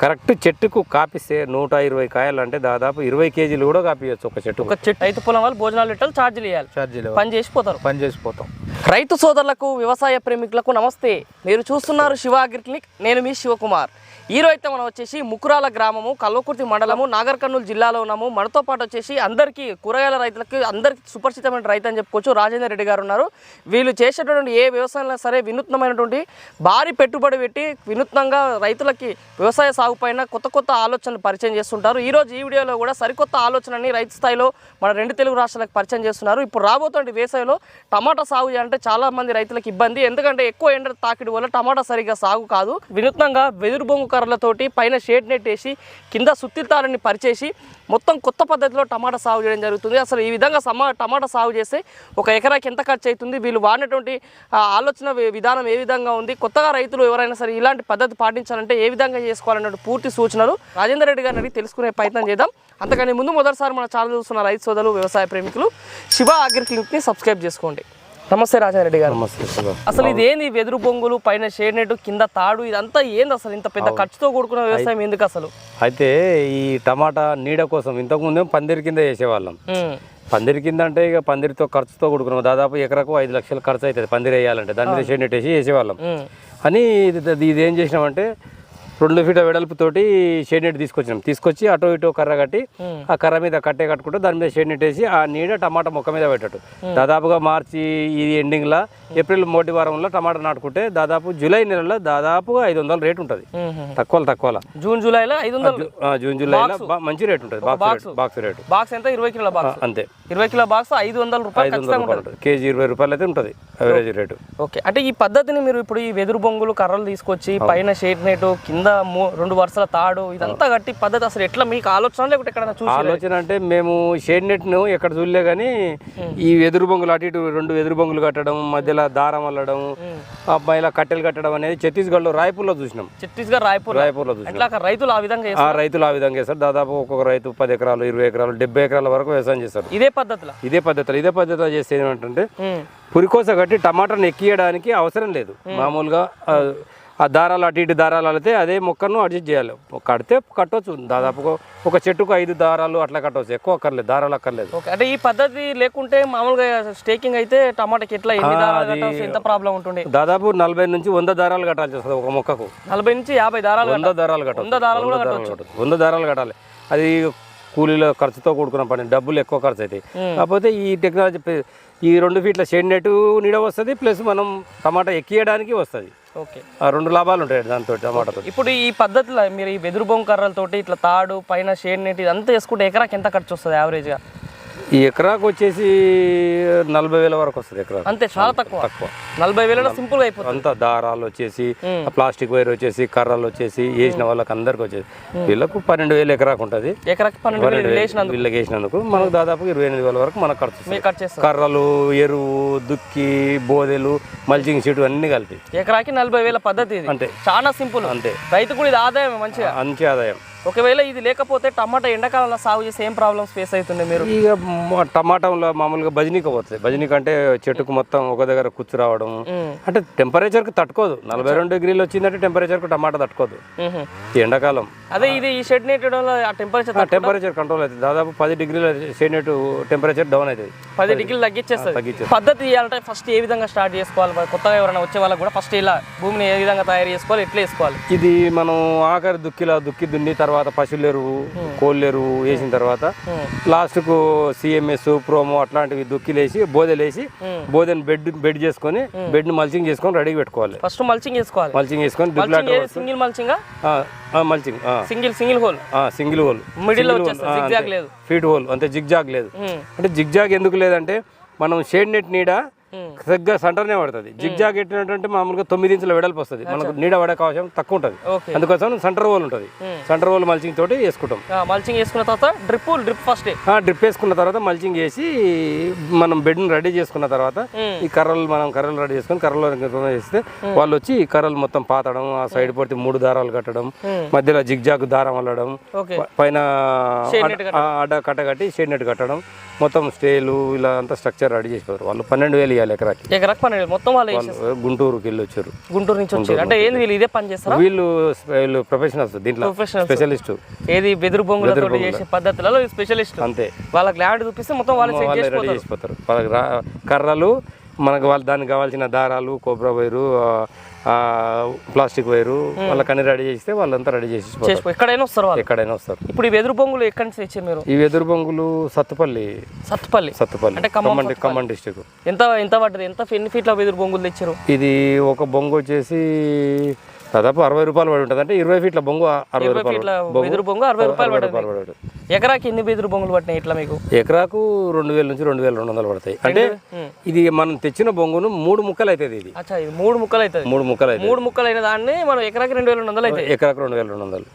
Correct చెట్టుకు కాపిస్తే నూట ఇరవై కాయలు అంటే దాదాపు ఇరవై కేజీలు కూడా కాపియచ్చు ఒక చెట్టు ఒక చెట్టు. రైతు పొలం వాళ్ళు భోజనాలు పెట్టాలి ఛార్జీలు ఇవ్వాలి ఛార్జీలు పని చేసి పోతారు. పని చేసిపోతాం రైతు సోదరులకు వ్యవసాయ ప్రేమికులకు నమస్తే. మీరు చూస్తున్నారు శివ అగ్రిక్లినిక్ నేను మీ శివకుమార్. ఈరోజు అయితే మనం వచ్చేసి ముకురాల గ్రామము కల్వకుర్తి మండలము నాగర్ కర్నూలు జిల్లాలో ఉన్నాము. మనతో పాటు వచ్చేసి అందరికీ కూరగాయల రైతులకు అందరికీ సుపరిచితమైన రైతు అని చెప్పుకోవచ్చు. రాజేందర్ రెడ్డి గారు ఉన్నారు. వీళ్ళు చేసేటటువంటి ఏ వ్యవసాయంలో సరే వినూత్నమైనటువంటి భారీ పెట్టుబడి పెట్టి వినూత్నంగా రైతులకి వ్యవసాయ సాగుపైన కొత్త కొత్త ఆలోచనలు పరిచయం చేస్తుంటారు. ఈరోజు ఈ వీడియోలో కూడా సరికొత్త ఆలోచనని రైతు స్థాయిలో మన రెండు తెలుగు రాష్ట్రాలకు పరిచయం చేస్తున్నారు. ఇప్పుడు రాబోతున్న వేసవిలో టమాటా సాగు అంటే చాలా మంది రైతులకు ఇబ్బంది. ఎందుకంటే ఎక్కువ ఎండ తాకిడి వల్ల టమాటా సరిగ్గా సాగు కాదు. వినూత్నంగా వెదురు బొంగు కర్రలతోటి పైన షేడ్ నెట్ వేసి కింద సుత్తితాలని పరిచేసి మొత్తం కొత్త పద్ధతిలో టమాటా సాగు చేయడం జరుగుతుంది. అసలు ఈ విధంగా సమా టమాటా సాగు చేస్తే ఒక ఎకరాకి ఎంత ఖర్చు అవుతుంది? వీళ్ళు వాడినటువంటి ఆలోచన విధానం ఏ విధంగా ఉంది? కొత్తగా రైతులు ఎవరైనా సరే ఇలాంటి పద్ధతి పాటించాలంటే ఏ విధంగా చేసుకోవాలన్నట్టు పూర్తి సూచనలు రాజేందర్ రెడ్డి గారిని తెలుసుకునే ప్రయత్నం చేద్దాం. అంతకని ముందు మొదటిసారి మన ఛానల్ చూస్తున్న రైతు సోదరులు వ్యవసాయ ప్రేమికులు శివ అగ్రి క్లినిక్ని సబ్స్క్రైబ్ చేసుకోండి. నమస్తే రాజేంద్ర రెడ్డి గారు. అసలు ఇది ఏంది వెదురు బొంగులు పైన షేడ్ నెట్ కింద తాడు ఇదంతా ఏంది అసలు? ఇంత పెద్ద ఖర్చుతో కూడుకున్న వ్యవసాయం ఎందుకు అసలు? అయితే ఈ టమాటా నీడ కోసం ఇంతకు ముందే పందిరి కింద చేసేవాళ్ళం. ఉమ్, పందిరి కింద అంటే ఇక పందిరితో ఖర్చుతో కూడుకున్నాం. దాదాపు ఎకరకు ఐదు లక్షలు ఖర్చు అవుతుంది పందిరి వేయాలంటే. దాని మీద షెడ్ నెట్టేసి వేసేవాళ్ళం ఉమ్, అని ఇది ఇది ఏం చేసినామంటే రెండు ఫీట వెడల్పుతోటి షేడ్ నెట్ తీసుకొచ్చినాం. తీసుకొచ్చి అటో ఇటో కర్ర కట్టి. ఆ కర్ర మీద కట్టే కట్టుకుంటే దాని మీద షేడ్ నెట్ వేసి ఆ నీడ టమాటా మొక్క మీద పెట్టట్టు దాదాపుగా మార్చి ఇది ఎండింగ్లో ఏప్రిల్ మొదటి వారంలో టమాటా నాటుకుంటే దాదాపు జూలై నెలలో దాదాపుగా ఐదు వందల రేట్ ఉంటుంది. తక్కువ తక్కువ జూన్ జూలైలో ఐదు వందలు. జూన్ జూలైలో మంచి రేట్ ఉంటుంది box rate box rate. Box ఎంత? ఇరవై కిలోల బాక్స్. అంతే. ఇరవై కిలో బాక్స్ ఐదు వందల రూపాయలు కేజీ ఇరవై రూపాయలు అయితే ఉంటుంది అవరేజ్ రేటు. ఓకే. అంటే ఈ పద్ధతిని మీరు ఇప్పుడు ఈ వెదురు బొంగులు కర్రలు తీసుకొచ్చి పైన షేడ్ నెట్ కింద రెండు వరుసల తాడు ఇదంతా కట్టి పద్ధతి అసలు ఎట్లా మీకు ఆలోచన లేకపోతే ఎక్కడైనా చూసి ఆలోచన అంటే మేము షేడ్ నెట్ను ఎక్కడ చూడలే కానీ ఈ వెదురు బొంగులు అటు ఇటు రెండు వెదురు బొంగులు కట్టడం మధ్యలో దారం అల్లడం ఇలా కట్టెలు కట్టడం అనేది ఛత్తీస్గఢ్లో రాయపూర్లో చూసినాం. ఛత్తీస్గఢ్ రాయపూర్ రాయపూర్లో చూసినాం. అట్లా అక్కడ రైతులు ఆ విధంగా రైతులు ఆ విధంగా చేస్తారు. దాదాపు ఒక్కొక్క రైతు పది ఎకరాలు ఇరవై ఎకరాలు డెబ్బై ఎకరాల వరకు వ్యవసాయం చేస్తారు. ఇదే పద్ధతిలో? ఇదే పద్ధతిలో. ఇదే పద్ధతిలో చేస్తే ఉమ్, పురికోస కట్టి టమాటాను ఎక్కియడానికి అవసరం లేదు. మామూలుగా ఆ, దారాలు అటు ఇటు దారాలు అలితే అదే మొక్కను అడ్జస్ట్ చేయాలి. కడితే కట్టవచ్చు దాదాపు ఒక చెట్టుకు ఐదు దారాలు అట్లా కట్టవచ్చు ఎక్కువ అక్కర్లేదు. దారాలు అక్కర్లేదు. అంటే ఈ పద్ధతి లేకుంటే మామూలుగా స్టేకింగ్ అయితే టమాటాకి ఎట్లా ఎన్ని దారాలు కట్టాల్సి ఎంత ప్రాబ్లం ఉంటుంది దాదాపు నలభై నుంచి వంద దారాలు కట్టాల్సి వస్తుంది ఒక మొక్కకు. నలభై నుంచి యాభై దారాలు వంద దారాలు కట్టాలి వంద దారాలు కూడా కట్టవచ్చు వంద దారాలు కట్టాలి. అది కూలీల ఖర్చుతో కూడుకున్న పని డబ్బులు ఎక్కువ ఖర్చు అవుతాయి కాకపోతే ఈ టెక్నాలజీ ఈ రెండు ఫీట్ల షెడ్ నెట్ నీడ వస్తుంది ప్లస్ మనం టమాటా ఎక్కియడానికి వస్తుంది. ఓకే. ఆ రెండు లాభాలు ఉంటాయి దాంతో టమాటాతో ఇప్పుడు ఈ పద్ధతిలో మీరు ఈ వెదురు బొంగు కర్రలతోటి ఇట్లా తాడు పైన షేడ్ నెట్ ఇదంతా వేసుకుంటే ఎకరాకి ఎంత ఖర్చు వస్తుంది యావరేజ్గా ఈ ఎకరాకు వచ్చేసి నలభై వేల వరకు వస్తుంది ఎకరా అంతే చాలా తక్కువ. తక్కువ. నలభై వేలలో సింపుల్గా అయిపోతుంది. అంతా దారాలు వచ్చేసి ప్లాస్టిక్ వైర్ వచ్చేసి కర్రలు వచ్చేసి వేసిన వాళ్ళకి అందరికి వచ్చేసి. వీళ్ళకు పన్నెండు వేలు ఎకరాకు ఉంటుంది. ఎకరాకి పన్నెండు వేలు వీళ్ళకి వేసినందుకు మనకు దాదాపు ఇరవై ఎనిమిది వేల వరకు మనకు ఖర్చు కర్రలు ఎరువు దుక్కి బోదెలు మల్చింగ్ షీట్ అన్ని కలిపి. ఎకరాకి నలభై వేల పద్ధతి అంతే. చాలా సింపుల్. అంతే. రైతు కూడా ఇది ఆదాయం మంచిగా. మంచి ఆదాయం. ఒకవేళ ఇది లేకపోతే టమాటా ఎండాకాలంలో సాగు చేసి ఏం ప్రాబ్లమ్స్ ఫేస్ అవుతుండే మీరు? ఇక టమాటాలో మామూలుగా బజనీక పోతుంది. బజనీక అంటే చెట్టుకు మొత్తం ఒక దగ్గర కూర్చు రావడం. అంటే టెంపరేచర్కి తట్టుకోదు. నలభై రెండు డిగ్రీలు వచ్చిందంటే టెంపరేచర్కి టమాటా తట్టుకోదు. ఎండాకాలం. అదే ఇది ఈ షెడ్ ఆ టెంపరేచర్ టెంపరేచర్ కంట్రోల్ అవుతుంది. దాదాపు పది డిగ్రీల సేనేటు టెంపరేచర్ డౌన్ అవుతుంది. పది డిగ్రీలు తగ్గించేస్తుంది. తగ్గించేస్తుంది. పద్ధతి చేయాలంటే ఫస్ట్ ఏ విధంగా స్టార్ట్ చేసుకోవాలి? కొత్తగా ఎవరైనా వచ్చే వాళ్ళకి కూడా ఫస్ట్ ఇలా భూమిని ఏ విధంగా తయారు చేసుకోవాలి? ఎట్లా వేసుకోవాలి ఇది మనం ఆఖరి దుక్కిలా దుక్కి దున్ని తర్వాత పశువుల ఎరువు కోళ్ళ ఎరువు వేసిన తర్వాత. లాస్ట్కు సిఎంఎస్ ప్రోమో అట్లాంటివి దుక్కిలేసి బోదెలేసి. బోదెని బెడ్ బెడ్ చేసుకొని బెడ్ని మల్చింగ్ చేసుకొని రెడీగా పెట్టుకోవాలి. ఫస్ట్ మల్చింగ్ వేసుకోవాలి మల్చింగ్ చేసుకొని single మల్చింగా? Mulching single single hole? Single hole. Middle feet hole అంతే. జిగ్జాగ్ లేదు. అంటే జిగ్జాగ్ ఎందుకు లేదంటే మనం షేడ్ నెట్ నీడ సరిగ్గా సెంటర్నే పడుతుంది. జిగ్జాగ్ ఎట్టినట్టు మామూలుగా తొమ్మిది ఇంచుల వెడల్పు వస్తుంది. మనకు నీడ పడే అవకాశం తక్కువ ఉంటుంది అందుకోసం సెంటర్ హోల్ ఉంటుంది. సెంటర్ హోల్ మల్చింగ్ తోటి వేసుకుంటాం. మల్చింగ్ వేసుకున్న తర్వాత డ్రిప్ డ్రిప్ ఫస్ట్ డ్రిప్ వేసుకున్న తర్వాత మల్చింగ్ వేసి మనం బెడ్ని రెడీ చేసుకున్న తర్వాత. ఈ కర్రలు మనం కర్రలు రెడీ చేసుకొని కర్రలు వేస్తే వాళ్ళు వచ్చి ఈ కర్రలు మొత్తం పాతడం ఆ సైడ్ పడితే మూడు దారాలు కట్టడం. మధ్యలో జిగ్జాగ్ దారం అల్లడం పైన అడ్డ కట్ట కట్టి షేడ్ నెట్ కట్టడం మొత్తం స్టేలు ఇలా అంతా స్ట్రక్చర్ రెడీ చేసిపోతారు వాళ్ళు పన్నెండు వేలు ఇవ్వాలి ఎకరాకి. ఎకరాకు పన్నెండు. మొత్తం వాళ్ళు గుంటూరుకి వెళ్ళి వచ్చారు. గుంటూరు నుంచి వచ్చారు. అంటే ఏంది వీళ్ళు ఇదే పని చేస్తారా? వీళ్ళు వీళ్ళు ప్రొఫెషనల్స్ దీంట్లో. స్పెషలిస్ట్. ఏది బెదురు బొంగులతో చేసే పద్ధతులలో స్పెషలిస్ట్. అంతే. వాళ్ళకి ల్యాండ్ చూపిస్తే మొత్తం వాళ్ళు రెడీ చేసిపోతారు. వాళ్ళకి కర్రలు మనకు వాళ్ళ దానికి కావాల్సిన దారాలు కోబ్రా వైరు ప్లాస్టిక్ వైరు వాళ్ళకి అన్ని రెడీ చేస్తే వాళ్ళంతా రెడీ చేసి ఎక్కడైనా వస్తారు వాళ్ళు? ఎక్కడైనా వస్తారు. ఇప్పుడు ఈ వెదురు బొంగులు ఎక్కడి నుంచి తెచ్చారు మీరు? ఈ వెదురు బొంగులు సత్తుపల్లి. సత్తుపల్లి. సత్తుపల్లి. అంటే ఖమ్మం ఖమ్మం ఖమ్మం డిస్టిక్. ఎంత ఎంత పడ్డది? ఎంత ఎన్ని ఫీట్ల వెదురు బొంగులు తెచ్చారు? ఇది ఒక బొంగు వచ్చేసి దాదాపు అరవై రూపాయలు పడి ఉంటుంది అంటే ఇరవై ఫీట్ల బొంగు అరవై రూపాయలు వెదురు బొంగు. అరవై రూపాయలు అరవై పడ్డది రూపాయలు పడి ఉంటుంది. ఎకరాకి ఎన్ని వెదురు బొంగులు పట్టినాయి ఇట్లా మీకు? ఎకరాకు రెండు వేల నుంచి రెండు వేల రెండు వందలు పడతాయి. అంటే ఇది మనం తెచ్చిన బొంగును మూడు ముక్కలు అవుతుంది ఇది. మూడు ముక్కలు అవుతుంది మూడు ముక్కలు అవుతుంది మూడు ముక్కలు అయిన దాన్ని మనం ఎకరాకి రెండు వేల రెండు వందలు అవుతాయి ఎకరాకు రెండు వేల రెండు వందలు.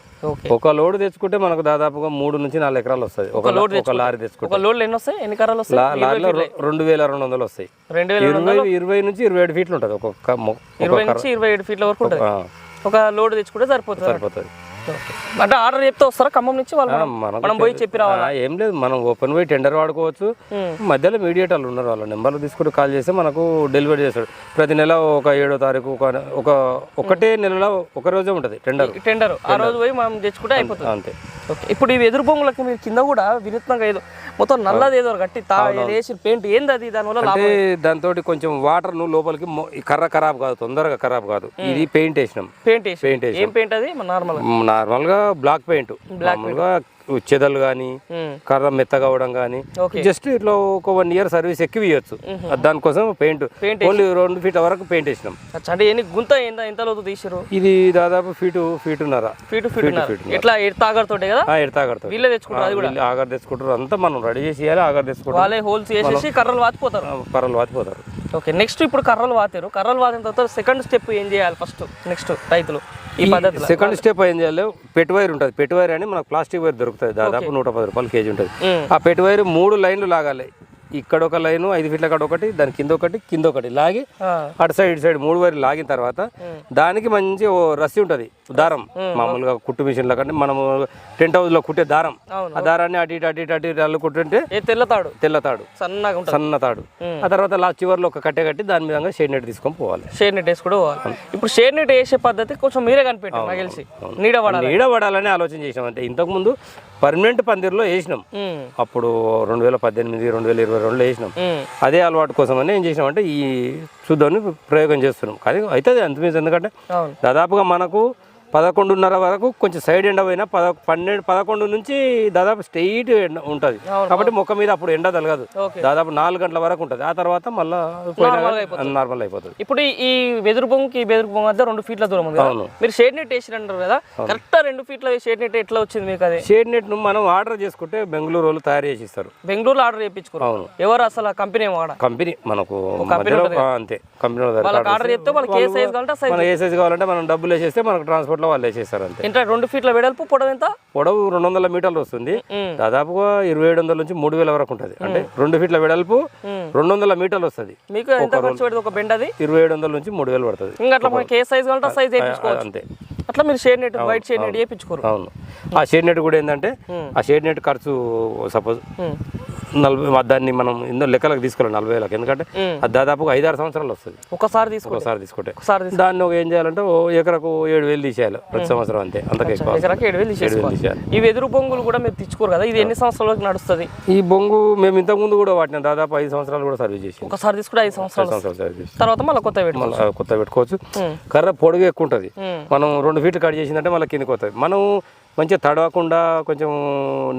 ఒక లోడ్ తెచ్చుకుంటే మనకు దాదాపుగా మూడు నుంచి నాలుగు ఎకరాలు వస్తుంది. ఒక ఒక లారీ తెచ్చుకుంటే. ఒక లోడ్లు ఎన్ని వస్తాయి? ఎన్ని కర్రలు వస్తాయి? లారీలో రెండు వేల రెండు వందలు వస్తాయి. రెండు వేల ఇరవై ఇరవై నుంచి ఇరవై ఏడు ఫీట్లు ఉంటుంది. ఒక్కొక్క ఇరవై నుంచి ఇరవై ఏడు ఫీట్ల వరకు ఉంటుంది. ఒక లోడ్ తెచ్చుకుంటే సరిపోతుంది సరిపోతుంది. అంటే ఆర్డర్ చెప్తే వస్తారా ఖమ్మం నుంచి వాళ్ళు మనం పోయి చెప్పి రావాలి? ఏం లేదు. మనం ఓపెన్ పోయి టెండర్ వాడుకోవచ్చు. మధ్యలో మీడియేటర్లు ఉన్నారు. వాళ్ళ నెంబర్లు తీసుకుంటూ కాల్ చేస్తే మనకు డెలివరీ చేస్తాడు. ప్రతి నెల ఒక ఏడో తారీఖు ఒక ఒక ఒకటే నెలలో ఒక రోజే ఉంటుంది టెండర్. టెండర్. ఆ రోజు పోయి మనం తెచ్చుకుంటే అయిపోతుంది. అంతే. ఓకే. ఇప్పుడు ఈ వెదురు బొంగులకి మీరు కింద కూడా వినూత్నంగా ఏదో మొత్తం నల్లది ఏదో ఏదో వేసి పెయింట్ ఏంది అది? దానివల్ల అంటే దాంతో కొంచెం వాటర్ను లోపలికి కర్ర ఖరాబ్ కాదు తొందరగా ఖరాబ్ కాదు. ఇది పెయింట్ వేసినాం. పెయింట్ వేసి పెయింట్ ఏం పెయింట్ అది? నార్మల్. నార్మల్గా బ్లాక్ పెయింట్. మామూలుగా చెదలు కానీ కర్ర మెత్తగా అవడం కానీ. జస్ట్ ఇట్లా ఒక వన్ ఇయర్ సర్వీస్ ఎక్కువ ఇవ్వచ్చు దానికోసం పెయింట్ ఓన్లీ రెండు ఫీట్ వరకు పెయింట్ వేసినాం. అంటే ఎన్ని గుంత ఎంత ఎంత లోతు తీసిరు ఇది దాదాపు ఫీటు ఫీటున్నర. ఫీటు ఫీట్ ఉన్నారు ఎట్లా ఎడతాగర్ తోటే కదా? వీళ్ళే తెచ్చుకుంటారు అది కూడా. ఆగర్ తెచ్చుకుంటారు అంతా మనం రెడీ చేసి ఇవ్వాలి ఆగర్ తెచ్చుకుంటారు. వాళ్ళే హోల్స్ వేసేసి కర్రలు వాచిపోతారు. కర్రలు వాతిపోతారు ఓకే నెక్స్ట్ ఇప్పుడు కర్రలు వాతారు. కర్రలు వాతిన తర్వాత సెకండ్ స్టెప్ ఏం చేయాలి ఫస్ట్? నెక్స్ట్ రైతులు. ఈ పద్ధతిలో. సెకండ్ స్టెప్ ఏం చేయాలి? పెట్ వైర్ ఉంటుంది. పెట్ వైర్ అని మనకు ప్లాస్టిక్ వైర్ దొరుకుతుంది. దాదాపు నూట పది రూపాయలు కేజీ ఉంటుంది. ఆ పెట్ వైర్ మూడు లైన్లు లాగాలి. ఇక్కడ ఒక లైన్ ఐదు ఫీట్ల కాడ ఒకటి దాని కింద ఒకటి కింద ఒకటి లాగి అటు సైడ్ ఇటు సైడ్ మూడు వైర్లు లాగిన తర్వాత దానికి మంచి ఓ రస్సి ఉంటుంది దారం. మామూలుగా కుట్టు మిషన్ల కంటే మనము టెంట్ హౌస్లో కుట్టే దారం. ఆ దారాన్ని అటు ఇటు అటు ఇటు అటు ఇటు ఏ తెల్లతాడు? తెల్లతాడు. సన్నగా ఉంటుంది. సన్న తాడు ఆ తర్వాత లాస్ట్ చివరిలో ఒక కట్టె కట్టి దాని మీద షేడ్ నెట్ తీసుకొని పోవాలి. షేడ్ నెట్ వేసి కూడా పోవాలి. ఇప్పుడు షేడ్ నెట్ వేసే పద్ధతి కొంచెం మీరే కనిపెట్టారు నాకు తెలిసి. నీడ పడాలి. నీడ పడాలని ఆలోచన చేసినాం అంటే ఇంతకుముందు పర్మనెంట్ పందిర్లో వేసినాం. అప్పుడు రెండు వేల పద్దెనిమిది రెండు వేల ఇరవై రెండులో వేసినాం. అదే అలవాటు కోసమని ఏం చేసినామంటే ఈ చూద్దామని ప్రయోగం చేస్తున్నాం. కానీ అవుతుంది అంతమీద ఎందుకంటే దాదాపుగా మనకు పదకొండున్నర వరకు కొంచెం సైడ్ ఎండ పోయినా పద పన్నెండు పదకొండు నుంచి దాదాపు స్ట్రెయిట్ ఎండ ఉంటుంది. కాబట్టి మొక్క మీద అప్పుడు ఎండ తలగదు. దాదాపు నాలుగు గంటల వరకు ఉంటుంది. ఆ తర్వాత మళ్ళీ నార్మల్ అయిపోతుంది. ఇప్పుడు ఈ- వెదురు బొంగుకి ఈ వెదురు బొంగు మధ్య రెండు ఫీట్ల దూరం ఉంది. మీరు షేడ్ నెట్ వేసిరంటారు కదా? కరెక్ట్ రెండు ఫీట్ల షేడ్ నెట్ ఎట్లా వచ్చింది మీకు అది? షేడ్ నెట్ను మనం ఆర్డర్ చేసుకుంటే బెంగళూరు వాళ్ళు తయారు చేసి ఇస్తారు. బెంగళూరులో ఆర్డర్ చేయించుకున్నారు అవును. ఎవరు అసలు కంపెనీ కంపెనీ మనకు అంతే. కంపెనీ ఆర్డర్ చెప్తే వాళ్ళకి ఏ సైజ్ కావాలంటే ఆ సైజ్ మన ఏ సైజ్ కావాలంటే మనం డబ్బులు వేసేస్తే మనకు ట్రాన్స్పోర్ట్ లో వాళ్ళు వేసేస్తారు అంతే. ఎంత రెండు ఫీట్ల వెడల్పు పొడవు ఎంత? పొడవు రెండు వందల మీటర్లు వస్తుంది. దాదాపుగా ఇరవై ఏడు వందల నుంచి మూడు వేల వరకు ఉంటుంది. అంటే రెండు ఫీట్ల వెడల్పు. రెండు వందల మీటర్లు వస్తుంది. మీకు ఎంత ఖర్చు పెడుతుంది ఒక బెండ్ అది? ఇరవై ఏడు వందల నుంచి మూడు వేలు పడుతుంది. ఇంకా అట్లా మనకి ఏ సైజ్ కావాలంటే సైజ్ వేయించుకోవచ్చు. అంతే. అట్లా మీరు shade net white shade net వేయించుకోరు. అవును. ఆ షేడ్ నెట్ కూడా ఏంటంటే ఆ షేడ్ నెట్ ఖర్చు సపోజ్ నలభై దాన్ని మనం ఎన్నో లెక్కలకు తీసుకోవాలి నలభై వేలకు ఎందుకంటే అది దాదాపుగా ఐదారు సంవత్సరాలు వస్తుంది. ఒకసారి తీసుకో ఒకసారి తీసుకుంటే. దాన్ని ఒక ఏం చేయాలంటే ఓ ఎకరకు ఏడు వేలు తీసేయాలి ప్రతి సంవత్సరం అంతే. అంతకు ఏడు వేలు తీసేయాలి. బొంగులు కూడా మీరు తెచ్చుకోరు కదా ఇది ఎన్ని సంవత్సరాల వరకు నడుస్తుంది? ఈ బొంగు మేము ఇంతకు ముందు కూడా వాటిని దాదాపు ఐదు సంవత్సరాలు కూడా సర్వీస్ చేసి ఒకసారి తీసుకుంటే ఐదు సంవత్సరాలు తర్వాత మళ్ళీ కొత్త పెట్టుకోవాలి మళ్ళీ కొత్త పెట్టుకోవచ్చు. కర్ర పొడుగు ఎక్కువ ఉంటుంది. మనం రెండు ఫీట్లు కట్ చేసిందంటే మళ్ళీ కిందకి వస్తుంది మనం మంచిగా తడవకుండా కొంచెం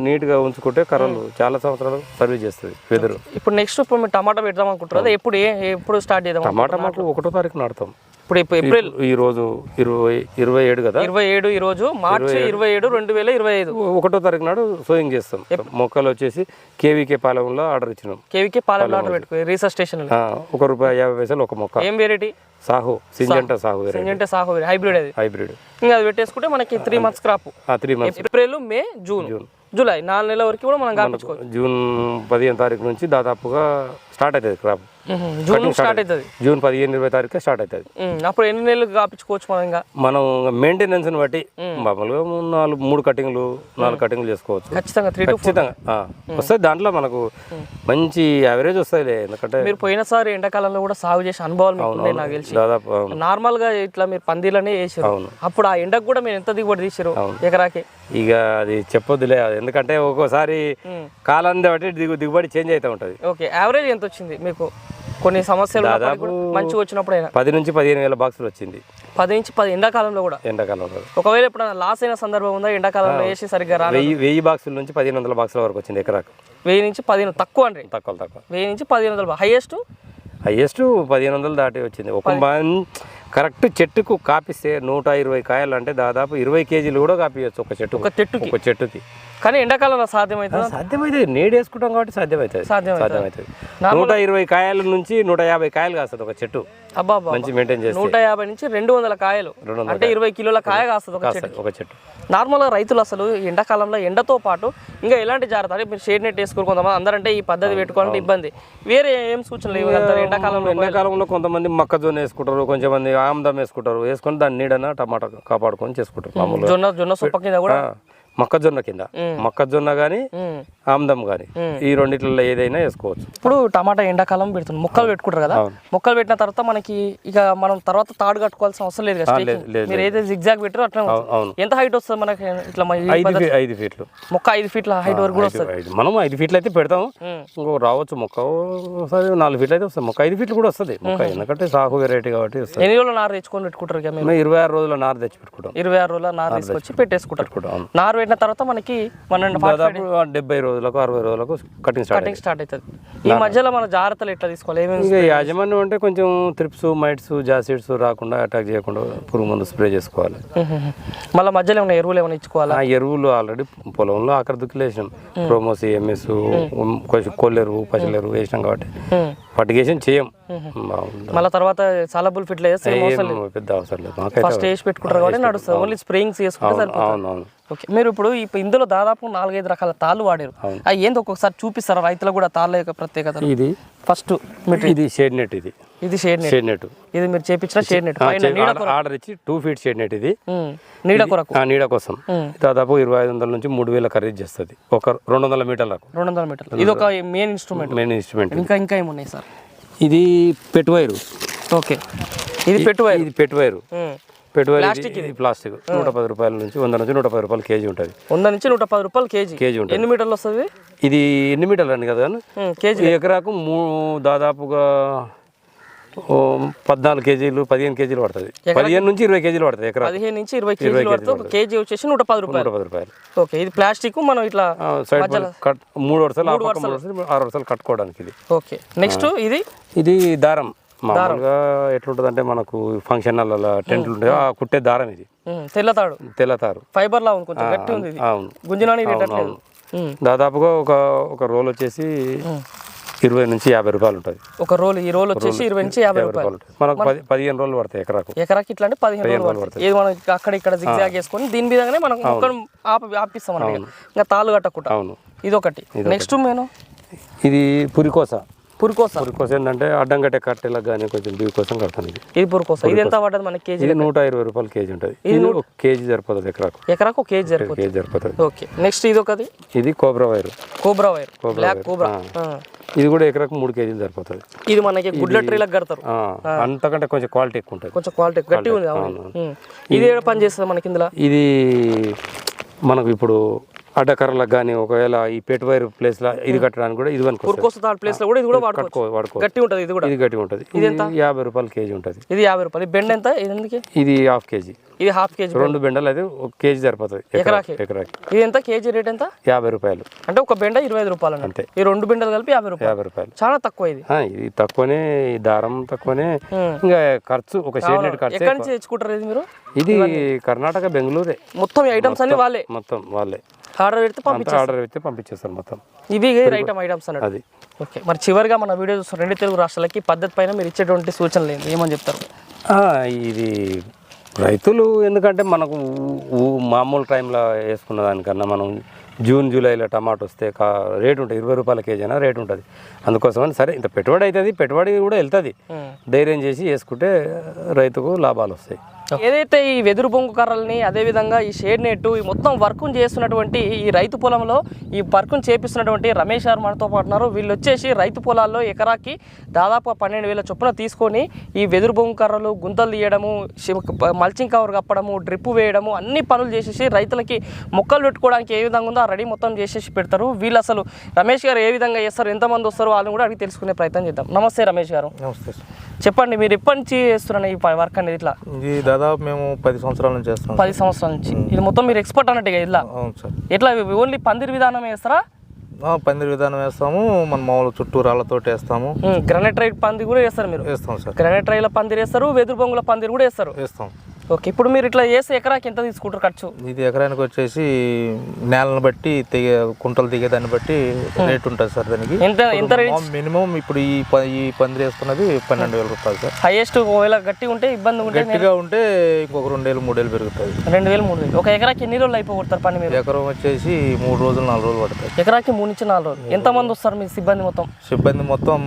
నీట్గా ఉంచుకుంటే కర్రలు చాలా సంవత్సరాలు సర్వీస్ చేస్తుంది వెదురు. ఇప్పుడు నెక్స్ట్ ఇప్పుడు మీరు టమాటా పెడదాం అనుకుంటారు ఎప్పుడు ఎప్పుడు స్టార్ట్ చేద్దాం టమాటా మాకు ఒకటో తారీఖు నాటుతాం. ఇప్పుడు ఏప్రిల్ ఈ రోజు ఇరవై ఇరవై ఏడు కదా? ఇరవై ఏడు ఈ రోజు మార్చి ఇరవై ఏడు. రెండు వేల ఇరవై ఐదు. ఒకటో తారీఖు నాడు సోయింగ్ చేస్తాం. మొక్కలు వచ్చేసి కేవీకే పాలెంలో ఆర్డర్ ఇచ్చినాం. కేవీకి పాలెం ఆర్డర్ పెట్టుకో రీసెర్చ్ స్టేషన్ ఒక రూపాయి యాభై పైసలు ఒక మొక్క. ఏం వెరైటీ సాహు సింజంట సాహు అంటే సాగు హైబ్రిడ్ అది. హైబ్రిడ్ ఇంకా అది పెట్టేసుకుంటే మనకి three months crop three months April May June July నాలుగు నెలల వరకు కూడా మనం కాపించుకోవచ్చు జూన్ పదిహేను తారీఖు నుంచి దాదాపుగా స్టార్ట్ అవుతుంది క్రాప్ జూన్ స్టార్ట్ అవుతుంది జూన్ పదిహేను ఇరవై తారీఖు స్టార్ట్ అవుతుంది అప్పుడు ఎన్ని నెలలు కాపించుకోవచ్చు మనం ఇంకా? మనం మెయింటెనెన్స్ని బట్టి మామూలుగా నాలుగు మూడు కటింగ్లు నాలుగు కటింగ్లు చేసుకోవచ్చు. ఖచ్చితంగా త్రీ ఖచ్చితంగా. వస్తుంది దాంట్లో మనకు మంచి యావరేజ్ వస్తుంది ఎందుకంటే మీరు పోయినసారి ఎండాకాలంలో కూడా సాగు చేసే అనుభవాలు నాకు తెలిసి. దాదాపు అవును. నార్మల్గా ఇట్లా మీరు పందిలనే వేసారు అవును. అప్పుడు ఆ ఎండకు కూడా మీరు ఎంత దిగుబడి తీసారు ఎకరాకి? ఇక అది చెప్పొద్దులే. ఎందుకంటే ఒక్కోసారి కాలం బట్టి దిగు దిగుబడి చేంజ్ అవుతూ ఉంటుంది. ఓకే. యావరేజ్ ఎంత వచ్చింది మీకు? కొన్ని సమస్యలు మంచిగా వచ్చినప్పుడు పది నుంచి పదిహేను వేల బాక్సులు వచ్చింది. పది నుంచి పది ఎండాకాలంలో కూడా. ఎండాకాలంలో ఒకవేళ ఎప్పుడైనా లాస్ అయిన సందర్భం ఉందా? ఎండాకాలంలో వేసి సరిగ్గా రా వెయ్యి వెయ్యి బాక్సుల నుంచి పదిహేను వందల బాక్సుల వరకు వచ్చింది ఎకరాకు. వెయ్యి నుంచి పదిహేను తక్కువ అండి. తక్కువ తక్కువ. వెయ్యి నుంచి పదిహేను వందలు హైయెస్ట్ హైయెస్ట్ పదిహేను వందలు దాటి వచ్చింది. ఒక కరెక్ట్ చెట్టుకు కాపిస్తే నూట ఇరవై కాయలు అంటే దాదాపు ఇరవై కేజీలు కూడా కాపియచ్చు ఒక చెట్టు ఒక చెట్టుకి. ఒక చెట్టుకి. కానీ ఎండాకాలంలో సాధ్యమవుతుందా సాధ్యమైతుంది? నేడు వేసుకుంటాం కాబట్టి సాధ్యమవుతుంది సాధ్యమవుతుంది. సాధ్యమవుతుంది నూట ఇరవై కాయల నుంచి నూట యాభై కాయలు కాస్తుంది ఒక చెట్టు. అబ్బా మంచి మెయింటైన్ చేస్తే. నూట యాభై నుంచి రెండు వందల కాయలు. అంటే ఇరవై కిలోల కాయ కాస్తుంది ఒక చెట్టు. ఒక చెట్టు. నార్మల్గా రైతులు అసలు ఎండాకాలంలో ఎండతో పాటు ఇంకా ఎలాంటి జాగ్రత్త? అంటే మీరు షేడ్ నెట్ వేసుకోరు కొంతమంది అందరంటే ఈ పద్ధతి పెట్టుకోవాలంటే ఇబ్బంది. వేరే ఏం సూచనలు ఇవ్వగలుగుతారు ఎండాకాలంలో? ఎండాకాలంలో కొంతమంది మొక్కజొన్న వేసుకుంటారు కొంచెం మంది ఆముదం వేసుకుంటారు. వేసుకొని దాన్ని నీడన టమాటా కాపాడుకొని చేసుకుంటారు జొన్న జొన్న సొప్ప కింద కూడా? మొక్కజొన్న కింద. మొక్కజొన్న కానీ ఉమ్. ఆముదం కానీ ఈ రెండిట్లలో ఏదైనా వేసుకోవచ్చు. ఇప్పుడు టమాటా ఎండాకాలం పెడుతుంది. మొక్కలు పెట్టుకుంటారు కదా? మొక్కలు పెట్టిన తర్వాత మనకి ఇక మనం తర్వాత తాడు కట్టుకోవాల్సిన అవసరం లేదు కదా మీరు ఏదైతే జిగ్జాగ్ పెట్టారో అట్లా ఎంత హైట్ వస్తుంది మనకి? ఇట్లా ఐదు ఫీట్లు. మొక్క ఐదు ఫీట్ల హైట్ వరకు కూడా వస్తుంది. మనం ఐదు ఫీట్లు అయితే పెడతాం ఉమ్. ఇంకో రావచ్చు మొక్క. ఒకసారి నాలుగు ఫీట్లు అయితే వస్తుంది. మొక్క ఐదు ఫీట్లు కూడా వస్తుంది. మొక్క ఎందుకంటే సాగు వెరైటీ కాబట్టి ఎన్ని రోజులు నారు తెచ్చుకొని పెట్టుకుంటారు ఇరవై ఆరు రోజుల నారు తెచ్చి పెట్టుకుంటాం. ఇరవై ఆరు రోజుల నారు తీసుకొచ్చి పెట్టేసుకుంటారు. నారు పెట్టిన తర్వాత మనకి మన దాదాపు డెబ్బై రోజులకు అరవై రోజులకు కటింగ్ స్టార్ట్ కటింగ్ స్టార్ట్ అవుతుంది. ఈ మధ్యలో మన జాగ్రత్తలు ఎట్లా తీసుకోవాలి? ఏమేమి యాజమాన్యం అంటే కొంచెం త్రిప్స్ మైట్స్ జాసిడ్స్ రాకుండా అటాక్ చేయకుండా పురుగు మందు స్ప్రే చేసుకోవాలి. మళ్ళీ మధ్యలో ఏమైనా ఎరువులు ఏమైనా ఇచ్చుకోవాలా? ఆ ఎరువులు ఆల్రెడీ పొలంలో ఆఖరి దుక్కులు వేసినాం ప్రోమోసి ఎంఎస్ కొంచెం కొల్లెరువు పచ్చలెరువు వేసినాం కాబట్టి. ఫర్టిగేషన్ చేయం. మళ్ళీ తర్వాత సలబుల్ అవసరం లేదు. పెద్ద అవసరం లేదు. ఫస్ట్ వేసి పెట్టుకుంటారు కాబట్టి నడుస్తుంది. ఓన్లీ స్ప్రేయింగ్స్ చేసుకుంటే సరిపోతుంది. ఓకే. మీరు ఇప్పుడు ఇప్పుడు ఇందులో దాదాపు నాలుగైదు రకాల తాళ్ళు వాడారు. అవి ఏందో ఒక్కొక్కసారి చూపిస్తారా? రైతులకు కూడా తాళ్ళ యొక్క ప్రత్యేకత ఇది ఫస్ట్ ఇది షేడ్ నెట్ ఇది. ఇది షేడ్ నెట్. Shade net. ఇది మీరు చేపించిన షేడ్ నెట్. ఆర్డర్ ఇచ్చి టూ ఫీట్ షేడ్ నెట్ ఇది. నీడ కొరకు. ఆ నీడ కోసం. దాదాపు ఇరవై ఐదు వందల నుంచి మూడు వేల ఖరీదు చేస్తుంది. ఒక రెండు వందల మీటర్లకు రెండు వందల మీటర్లు. ఇది ఒక మెయిన్ ఇన్స్ట్రుమెంట్ మెయిన్ ఇన్స్ట్రుమెంట్ ఇంకా ఇంకా ఏమున్నాయి సార్? ఇది పెట్ వైరు ఓకే. ఇది పెట్టు ఇది పెట్ వైరు ఉమ్. పెట్ వైరు ఇది- ఇది ప్లాస్టిక్. నూట పది రూపాయల నుంచి వంద నుంచి నూట పది రూపాయలు కేజీ ఉంటుంది. వంద నుంచి నూట పది రూపాయలు కేజీ. కేజీ ఉంటుంది. ఎన్ని మీటర్లు వస్తుంది? ఇది ఎన్ని మీటర్లు అండి కదా కేజీ. ఎకరాకు మూ దాదాపుగా పద్నాలుగు కేజీలు పదిహేను కేజీలు పడుతుంది. పదిహేను నుంచి ఇరవై కేజీలు పడుతుంది ఎకరా పదిహేను నుంచి ఇరవై కేజీలు పడుతుంది. కేజీ వచ్చేసి నూట పది రూపాయలు. నూట పది రూపాయలు. ఓకే ఇది ప్లాస్టిక్ మనం ఇట్లా సైడ్ కట్ మూడు వరుసలు ఆరు వరుసలు కట్టుకోవడానికి ఇది. ఓకే నెక్స్ట్ ఇది? ఇది దారం. మామూలుగా ఎట్లుంటుంది అంటే మనకు ఫంక్షన్ హాల్లో టెంట్లు ఉంటాయి. ఆ కుట్టే దారం ఇది. తెల్లతాడు. తెల్లతారు. ఫైబర్ లా ఉంది. అవును. దాదాపుగా ఒక ఒక రోల్ వచ్చేసి ఇరవై నుంచి యాభై రూపాయలు ఉంటుంది. ఒక రోల్ ఈ రోల్ వచ్చేసి ఇరవై నుంచి యాభై రూపాయలు. మనకు పది పదిహేను రోజులు పడతాయి ఎకరాకు. ఎకరాకి ఇట్లా అంటే పదిహేను రోజులు పడుతుంది ఇది మనం అక్కడ ఇక్కడ జిగ్జాగ్ చేసుకొని దీని మీదగానే మనం ఆపిస్తాం ఇక. తాళ్ళు కట్టకుండా. అవును. ఇది ఒకటి నెక్స్ట్ మేను? ఇది పురికోస. పురికోస? పురికోస ఏంటంటే అడ్డం కట్టే కట్టెలకు కానీ కొంచెం బీ కోసం కడతాను ఇది ఇది పురికోస? ఇది ఎంత పడ్డది మనకి కేజీ ఇది నూట ఇరవై రూపాయలు కేజీ ఉంటుంది. ఇది ఒక కేజీ సరిపోతుంది ఎకరాకు. ఎకరాకు ఒక కేజీ సరిపోతుంది. కేజీ సరిపోతుంది. ఓకే. నెక్స్ట్ ఇది ఒకటి? ఇది cobra wire. Cobra wire. Black cobra. ఇది కూడా ఎకరాకు మూడు కేజీలు సరిపోతుంది. ఇది మనకి గుడ్ల ట్రీలకు కడతారు. అంతకంటే కొంచెం క్వాలిటీ ఎక్కువ ఉంటుంది. కొంచెం క్వాలిటీ గట్టి ఉంది. ఇది ఏడ పని చేస్తుంది మనకి ఇందులో? ఇది మనకు ఇప్పుడు అడ్డకర్రలకు కానీ ఒకవేళ ఈ పెట్ వైర్ ప్లేస్లో ఇది కట్టడానికి కూడా ఇది తాడు ప్లేస్లో కూడా ఇది కూడా వాడుకోవచ్చు. గట్టి ఉంటుంది ఇది కూడా. ఇది గట్టిగా ఉంటుంది. ఇది యాభై రూపాయలు కేజీ ఉంటుంది. ఇది యాభై రూపాయలు. బెండ్ ఎంత? ఇది ఇది హాఫ్ కేజీ. ఇది హాఫ్ కేజీ రెండు బెండలు అయితే ఒక కేజీ సరిపోతుంది. ఎకరాకి ఎకరాకి? ఇది ఎంత? కేజీ రేట్ ఎంత? యాభై రూపాయలు. అంటే ఒక బెండ ఇరవై ఐదు రూపాయలు. అంతే. ఈ రెండు బెండలు కలిపి యాభై రూపాయలు. యాభై రూపాయలు. చాలా తక్కువ ఇది. ఇది తక్కువనే దారం తక్కువనే ఇంకా ఖర్చు ఒక షేడ్ ఖర్చు ఎక్కడి నుంచి తెచ్చుకుంటారు ఇది మీరు? ఇది కర్ణాటక బెంగళూరే. మొత్తం ఐటమ్స్ అన్ని వాళ్ళే. మొత్తం వాళ్ళే. ఆర్డర్ పెడితే ఆర్డర్ పంపించేస్తారు మొత్తం. ఇవి ఐటమ్ ఐటమ్స్ అన్నట్టు. అది. ఓకే మరి చివరిగా మన వీడియో చూస్తున్న రెండు తెలుగు రాష్ట్రాలకి పద్ధతి పైన మీరు ఇచ్చేటువంటి సూచనలు ఏంటి? ఏమని చెప్తారు? ఇది రైతులు ఎందుకంటే మనకు మామూలు టైంలో వేసుకున్న దానికన్నా మనం జూన్ జూలైలో టమాటో వస్తే కా రేటు ఉంటుంది. ఇరవై రూపాయల కేజీనా రేటు ఉంటుంది. అందుకోసమని సరే ఇంత పెట్టుబడి అవుతుంది పెట్టుబడి కూడా వెళ్తుంది. ధైర్యం చేసి వేసుకుంటే రైతుకు లాభాలు వస్తాయి. ఏదైతే ఈ వెదురు బొంగు కర్రల్ని అదేవిధంగా ఈ షేడ్ నెట్ ఈ మొత్తం వర్క్ను చేస్తున్నటువంటి ఈ రైతు పొలంలో ఈ వర్క్ను చేపిస్తున్నటువంటి రమేష్ గారు మనతో పాటు ఉన్నారు. వీళ్ళు వచ్చేసి రైతు పొలాల్లో ఎకరాకి దాదాపు పన్నెండు వేల చొప్పున తీసుకొని ఈ వెదురు బొంగు కర్రలు గుంతలు తీయడము మల్చింగ్ కవర్ కప్పడము డ్రిప్ వేయడము అన్ని పనులు చేసేసి రైతులకి మొక్కలు పెట్టుకోవడానికి ఏ విధంగా ఉందో ఆ రెడీ మొత్తం చేసేసి పెడతారు. వీళ్ళు అసలు రమేష్ గారు ఏ విధంగా చేస్తారు ఎంతమంది వస్తారో వాళ్ళని కూడా అడిగి తెలుసుకునే ప్రయత్నం చేద్దాం. నమస్తే రమేష్ గారు. నమస్తే చెప్పండి మీరు ఎప్పటి నుంచి చేస్తున్నాను ఈ వర్క్ అనేది ఇట్లా? ఇది దాదాపు మేము పది సంవత్సరాల నుంచి చేస్తున్నాం పది సంవత్సరాల నుంచి. ఇది మొత్తం మీరు ఎక్స్పర్ట్ అన్నట్టుగా ఇట్లా? అవును సార్. ఎట్లా ఓన్లీ పందిరి విధానం వేస్తారా? పందిరి విధానం వేస్తాము మన మామూలు చుట్టూ రాళ్ళతోటి వేస్తాము గ్రనైట్ రైడ్ పందిరి కూడా వేస్తారు మీరు. వేస్తాం సార్. గ్రనైట్ రైల పందిరి వేస్తారు వెదురు బొంగుల పందిరి కూడా వేస్తారు. వేస్తాం. ఓకే ఇప్పుడు మీరు ఇట్లా చేస్తే ఎకరాకి ఎంత తీసుకుంటారు ఖర్చు? ఇది ఎకరానికి వచ్చేసి నేలను బట్టి తెగే కుంటలు దిగే దాన్ని బట్టి రేట్ ఉంటుంది సార్ దానికి. ఎంత ఎంత రేంజ్? మినిమం ఇప్పుడు ఈ ప- ఈ పందిరి వేస్తున్నది పన్నెండు వేల రూపాయలు సార్. హైయెస్ట్ ఒకవేళ గట్టి ఉంటే ఇబ్బంది ఉంటే గట్టిగా ఉంటే ఇంకొక రెండేళ్ళు మూడేళ్ళు పెరుగుతుంది. రెండు వేలు మూడు వేలు. ఒక ఎకరాకి ఎన్ని రోజులు అయిపోగొడతారు పని మీరు? ఎకరం వచ్చేసి మూడు రోజులు నాలుగు రోజులు పడుతుంది. ఎకరాకి మూడు నుంచి నాలుగు రోజులు. ఎంతమంది వస్తారు మీ సిబ్బంది మొత్తం? సిబ్బంది మొత్తం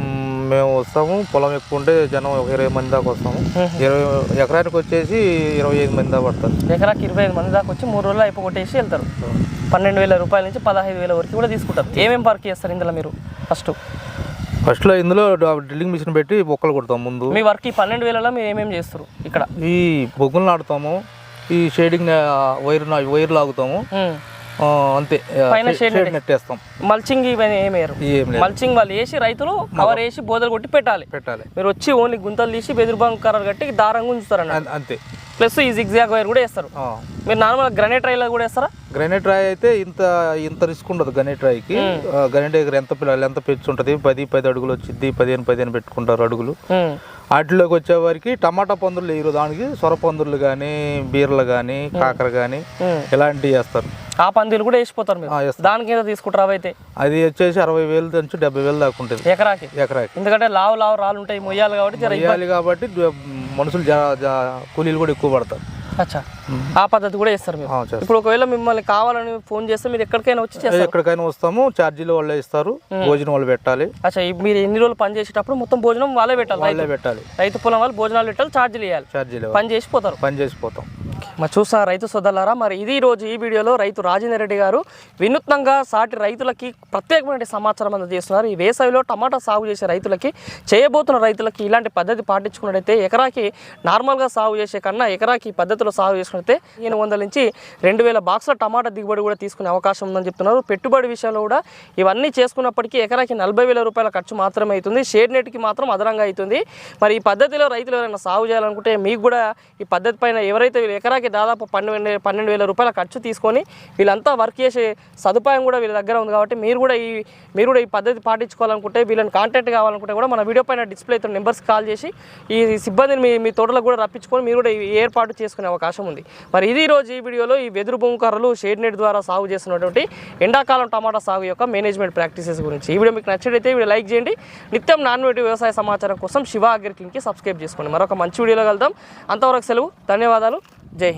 మేము వస్తాము. పొలం ఎక్కువ ఉంటే జనం ఒక ఇరవై మంది దాకా వస్తాము. ఇరవై ఎకరానికి వచ్చేసి ఇరవై ఐదు మంది దాకా పడతారు. ఎకరాకి ఇరవై ఐదు మంది దాకా వచ్చి మూడు రోజులు అయిపోగొట్టేసి వెళ్తారు. పన్నెండు వేల రూపాయల నుంచి పదహైదు వేల వరకు కూడా తీసుకుంటారు. ఏమేమి వర్క్ చేస్తారు ఇందులో మీరు? ఫస్ట్ ఫస్ట్లో ఇందులో డ్రిల్లింగ్ మిషన్ పెట్టి బొక్కలు కొడతాం ముందు. మీ వర్క్ ఈ పన్నెండు వేలలో మీరు ఏమేమి చేస్తారు ఇక్కడ? ఈ బొగ్గులు నాటుతాము. ఈ షేడింగ్ వైర్ వైర్ లాగుతాము. అంతే. పైన షేడ్ నెట్టేస్తాం. మల్చింగ్ ఇవన్నీ ఏమి వేయరు. ఏం లేదు. మల్చింగ్ వాళ్ళు వేసి రైతులు కవర్ వేసి బోదలు కొట్టి పెట్టాలి. పెట్టాలి. మీరు వచ్చి ఓన్లీ గుంతలు తీసి బెదురు బంక్ కర్ర కట్టి దారంగా ఉంచుతారు అంతే. ప్లస్ ఈ జిగ్జాగ్ వైర్ కూడా వేస్తారు. మీరు నార్మల్ గ్రనైట్ రైలో కూడా వేస్తారా? గ్రానైట్ రాయి అయితే ఇంత ఇంత రిస్క్ ఉండదు గ్రానైట్ రాయికి గ్రానైట్ దగ్గర ఎంత పిల్ల- ఎంత పెంచు ఉంటుంది పది పది అడుగులు వచ్చింది పదిహేను పదిహేను పెట్టుకుంటారు అడుగులు. వాటిలోకి వచ్చేవారికి టమాటా పందులు వేయరు. దానికి సొర పందులు కానీ బీరలు కానీ కాకర కానీ. ఇలాంటివి వేస్తారు. ఆ పందిలు కూడా వేసిపోతారు మీరు. దానికి ఎంత తీసుకుంటారు అవైతే అది వచ్చేసి అరవై వేలు నుంచి డెబ్బై వేలు దాకా ఉంటుంది. ఎకరాకి? ఎకరాకి. ఎందుకంటే లావు లావు రాళ్ళు ఉంటాయి మొయ్యాలి కాబట్టి వేయాలి కాబట్టి మనుషులు కూలీలు కూడా ఎక్కువ పడతారు. అచ్చా. ఆ పద్ధతి కూడా చేస్తారు మీరు. ఇప్పుడు ఒకవేళ మిమ్మల్ని కావాలని ఫోన్ చేస్తే మీరు ఎక్కడికైనా వచ్చి చేస్తారు. ఎక్కడికైనా వస్తాము ఛార్జీలు వాళ్ళే ఇస్తారు భోజనం వాళ్ళు పెట్టాలి. అచ్చా మీరు ఎన్ని రోజులు పని చేసేటప్పుడు మొత్తం భోజనం వాళ్ళే పెట్టాలి వాళ్ళే పెట్టాలి. రైతు పొలం వాళ్ళు భోజనాలు పెట్టాలి ఛార్జీలు వేయాలి ఛార్జీలు పని చేసిపోతారు పని చేసిపోతాం మరి చూసా రైతు సోదరులారా మరి ఇది ఈ రోజు ఈ వీడియోలో రైతు రాజేందర్ రెడ్డి గారు వినూత్నంగా సాటి రైతులకి ప్రత్యేకమైన సమాచారం అందజేస్తున్నారు. ఈ వేసవిలో టమాటా సాగు చేసే రైతులకి చేయబోతున్న రైతులకి ఇలాంటి పద్ధతి పాటించుకున్నట్టయితే ఎకరాకి నార్మల్గా సాగు చేసే కన్నా ఎకరాకి పద్ధతిలో సాగు చేసుకున్నట్టే నేను వందల నుంచి రెండు వేల బాక్సుల టమాటా దిగుబడి కూడా తీసుకునే అవకాశం ఉందని చెప్తున్నారు. పెట్టుబడి విషయంలో కూడా ఇవన్నీ చేసుకున్నప్పటికీ ఎకరాకి నలభై వేల రూపాయల ఖర్చు మాత్రమే అవుతుంది. షేడ్ నెట్కి మాత్రం అదనంగా అవుతుంది. మరి ఈ పద్ధతిలో రైతులు ఎవరైనా సాగు చేయాలనుకుంటే మీకు కూడా ఈ పద్ధతి పైన ఎవరైతే ఎకరాకి ఎకరాకి దాదాపు పన్నెండు పన్నెండు వేల రూపాయల ఖర్చు తీసుకొని వీళ్ళంతా వర్క్ చేసే సదుపాయం కూడా వీళ్ళ దగ్గర ఉంది కాబట్టి మీరు కూడా ఈ మీరు కూడా ఈ పద్ధతి పాటించుకోవాలనుకుంటే వీళ్ళని కాంటాక్ట్ కావాలనుకుంటే కూడా మన వీడియో పైన డిస్ప్లే అవుతున్న నెంబర్స్ కాల్ చేసి ఈ సిబ్బందిని మీ మీ తోటలకు కూడా రప్పించుకొని మీరు కూడా ఏర్పాటు చేసుకునే అవకాశం ఉంది. మరి ఇది రోజు ఈ వీడియోలో ఈ వెదురు భూమికారులు షేడ్ నెట్ ద్వారా సాగు చేస్తున్నటువంటి ఎండాకాలం టమాటా సాగు యొక్క మేనేజ్మెంట్ ప్రాక్టీసెస్ గురించి. ఈ వీడియో మీకు నచ్చినట్లయితే వీడియో లైక్ చేయండి. నిత్యం నాన్ వ్యవసాయ సమాచారం కోసం శివ అగ్రిక్లిన్కి సబ్స్క్రైబ్ చేసుకోండి. మరొక మంచి వీడియోలో కలుద్దాం. అంతవరకు సెలవు. ధన్యవాదాలు. జై హింద్.